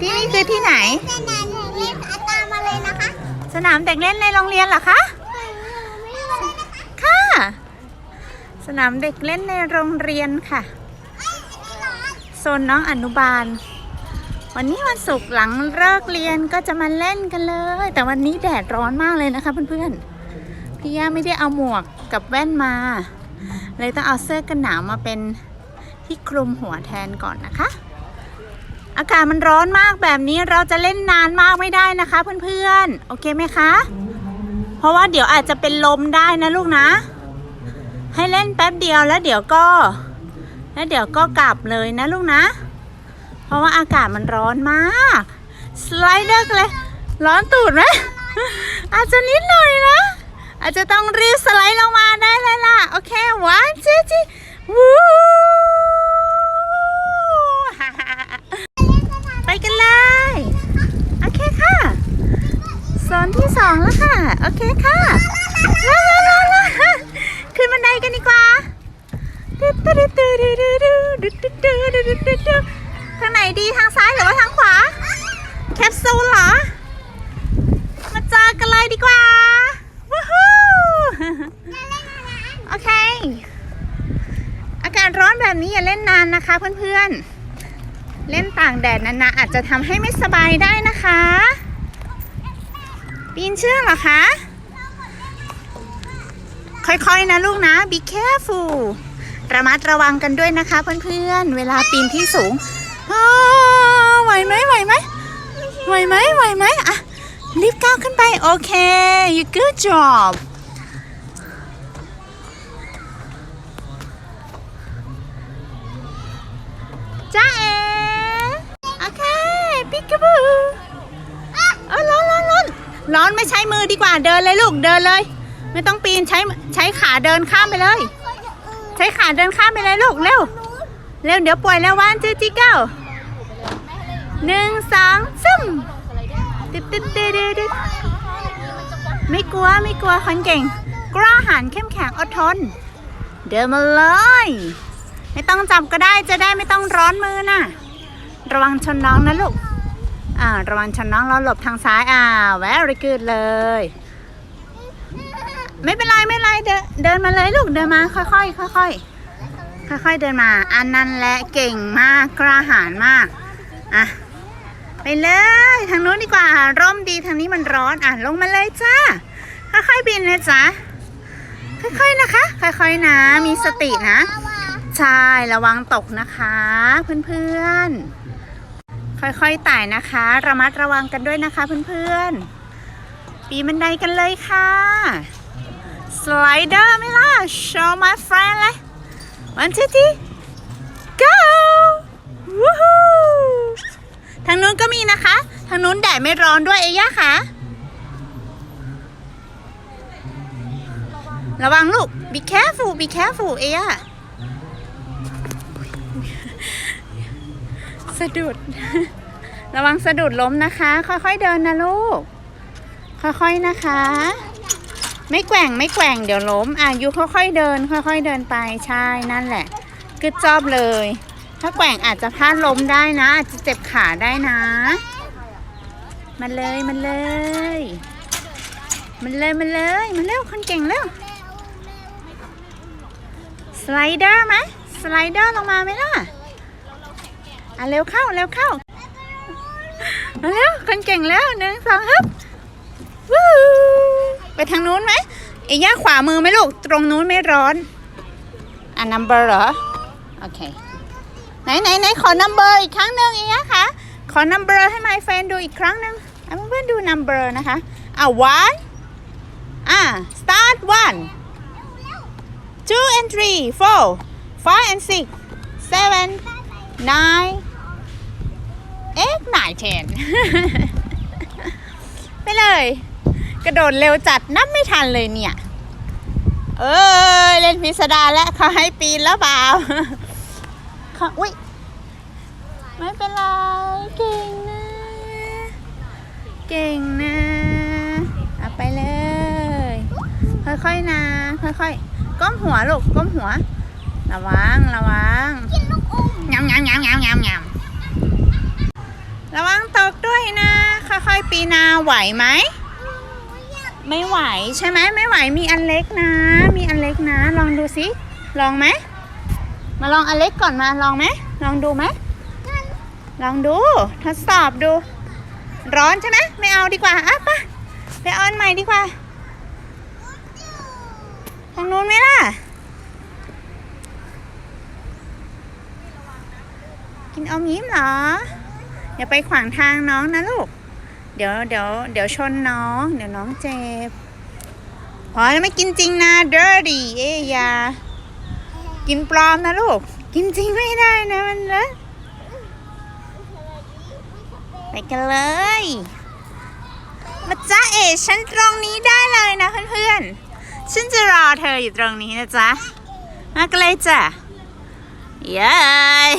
ที่นี่คือที่ไหนแม่นานเรียกอาตามมาเลยนะคะสนามเด็กเล่นในโรงเรียนเหรอคะ ค่ะ สนามเด็กเล่นในโรงเรียนค่ะ โซนน้องอนุบาล วันนี้วันศุกร์หลังเลิกเรียนก็จะมาเล่นกันเลย แต่วันนี้แดดร้อนมากเลยนะคะเพื่อนๆ พี่ย่าไม่ได้เอาหมวกกับแว่นมา เลยต้องเอาเสื้อกันหนาวมาเป็นที่คลุมหัวแทนก่อนนะคะ อากาศมันร้อนมากแบบนี้เราจะเล่นนานมากไม่ได้นะคะ เพื่อนๆ โอเคไหมคะ เพราะว่าเดี๋ยวอาจจะเป็นลมได้นะลูกนะ ให้เล่นแป๊บเดียวแล้วเดี๋ยวก็ แล้วเดี๋ยวก็กลับเลยนะลูกนะ เพราะว่าอากาศมันร้อนมาก สไลเดอร์เลย ร้อนตูดไหมอาจจะนิดหน่อยนะ อาจจะต้องรีบสไลด์ลงมาได้เลยล่ะ โอเควันจีจีวู้ ไปกันเลย โอเคค่ะโซนที่สองแล้วค่ะ โอเคค่ะลาลาลาลขึ้นบันไดกันดีกว่าทางไหนดีทางซ้ายหรือว่าทางขวา แคปซูลเหรอ มาเจอกันเลยดีกว่าว้ฮู้โอเค อากาศร้อนแบบนี้อย่าเล่นนานนะคะเพื่อนๆ เล่นต่างแดดนานๆอาจจะทำให้ไม่สบายได้นะคะ ปีนเชือกเหรอคะ ค่อยๆนะลูกนะ be careful ระมัดระวังกันด้วยนะคะเพื่อนๆ เวลาปีนที่สูงอ้าวไหวไหมไหวไหมไหวไหมไหวไหมอะรีบก้าวขึ้นไป โอเค you good job จ้าเอ กาบูเออร้อนร้อนร้อนร้อนไม่ใช้มือดีกว่าเดินเลยลูกเดินเลย ไม่ต้องปีนใช้ใช้ขาเดินข้ามไปเลย ใช้ขาเดินข้ามไปเลยลูกเร็วเร็วเดี๋ยวป่วยแล้ววันเจจิเก้าหนึ่งสองซึมตึ๊ดตึ๊ดตึ๊ดตึ๊ดตึ๊ดไม่กลัวไม่กลัวคนเก่ง กล้าหาญเข้มแข็งอดทน เดินมาเลย ไม่ต้องจับก็ได้จะได้ไม่ต้องร้อนมือน่ะ ระวังชนน้องนะลูก อ่าระวังชนน้องเราหลบทางซ้ายอ่า very good เลย ไม่เป็นไรไม่เป็นไรเดินเดินมาเลยลูกเดินมาค่อยๆค่อยๆค่อยๆเดินมา อันนั้นแหละเก่งมากกล้าหาญมากอะไปเลย ทางนู้นดีกว่าร่มดีทางนี้มันร้อนอะลงมาเลยจ้าค่อยๆบินนะจ๊ะค่อยๆนะคะ ค่อยๆนะ มีสตินะ ใช่ ระวังตกนะคะ เพื่อนๆ ค่อยๆไต่นะคะ ระมัดระวังกันด้วยนะคะเพื่อนๆ ปีนบันไดกันเลยค่ะ สไลเดอร์ไม่ล่ะ show my friend เลย one two three go วู้ฮู้ทางนู้นก็มีนะคะ ทางนู้นแดดไม่ร้อนด้วยเอย่าค่ะ ระวังลูก be careful be careful เอย่า สะดุด ระวังสะดุดล้มนะคะ ค่อยๆเดินนะลูก ค่อยๆนะคะ ไม่แกว่งไม่แกว่งเดี๋ยวล้ม อะยูค่อยๆเดิน ค่อย ๆ เดินไปใช่นั่นแหละกึดจอบเลย ถ้าแกว่งอาจจะพลาดล้มได้นะ อาจจะเจ็บขาได้นะ มันเลยมันเลย มันเลยมันเลยมันเร็วคนเก่งเร็วสไลเดอร์ไหมสไลเดอร์ลงมาไหมล่ะ อะเร็วเข้าเร็วเข้ามาเร็วคนเก่งแล้วหนึ่งสองฮึบวู้ไปทางนู้นไหมไอ้ย่าขวามือไหมลูก ตรงนู้นไม่ร้อน อะ number เหรอ โอเค ไหนไหนไหนขอ number อีกครั้งหนึ่งไอ้ย่าคะ ขอ number ให้ my friend ดูอีกครั้งหนึ่งให้เพื่อนดู number นะคะ อะ one อะ start one two and three four five and six seven nine eight nine ten ไปเลย กระโดดเร็วจัดนับไม่ทันเลยเนี่ย เอ้ยเล่นพิสดารแล้วเขาให้ปีนแล้วเปล่าเขาอุ้ยไม่เป็นไร เก่งนะ เก่งนะเอาไปเลย ค่อยๆนะ ค่อยๆ ก้มหัวลูกก้มหัว ระวัง ระวัง กินลูกอมยำยำยำยำยำยำระวังตกด้วยนะ ค่อยๆปีนาไหวไหม ไม่ไหวใช่ไหมไม่ไหวมีอันเล็กนะ มีอันเล็กนะ ลองดูสิ ลองไหม มาลองอันเล็กก่อนมาลองไหม ลองดูไหม ลองดู ทดสอบดู ร้อนใช่ไหมไม่เอาดีกว่าอะปะไปเอาอันใหม่ดีกว่าทางนู้นไหมล่ะ กินอมยิ้มเหรอ อย่าไปขวางทางน้องนะลูก เดี๋ยวเดี๋ยวเดี๋ยวชนน้อง เดี๋ยวน้องเจ็บพอไม่กินจริงนะ dirty เอ้ยอยากินปลอมนะลูก กินจริงไม่ได้นะมันเลอะไปกันเลย มาจ้าเอ๋ฉันตรงนี้ได้เลยนะเพื่อนๆ ฉันจะรอเธออยู่ตรงนี้นะจ๊ะ มากันเลยจ้ะเย้ย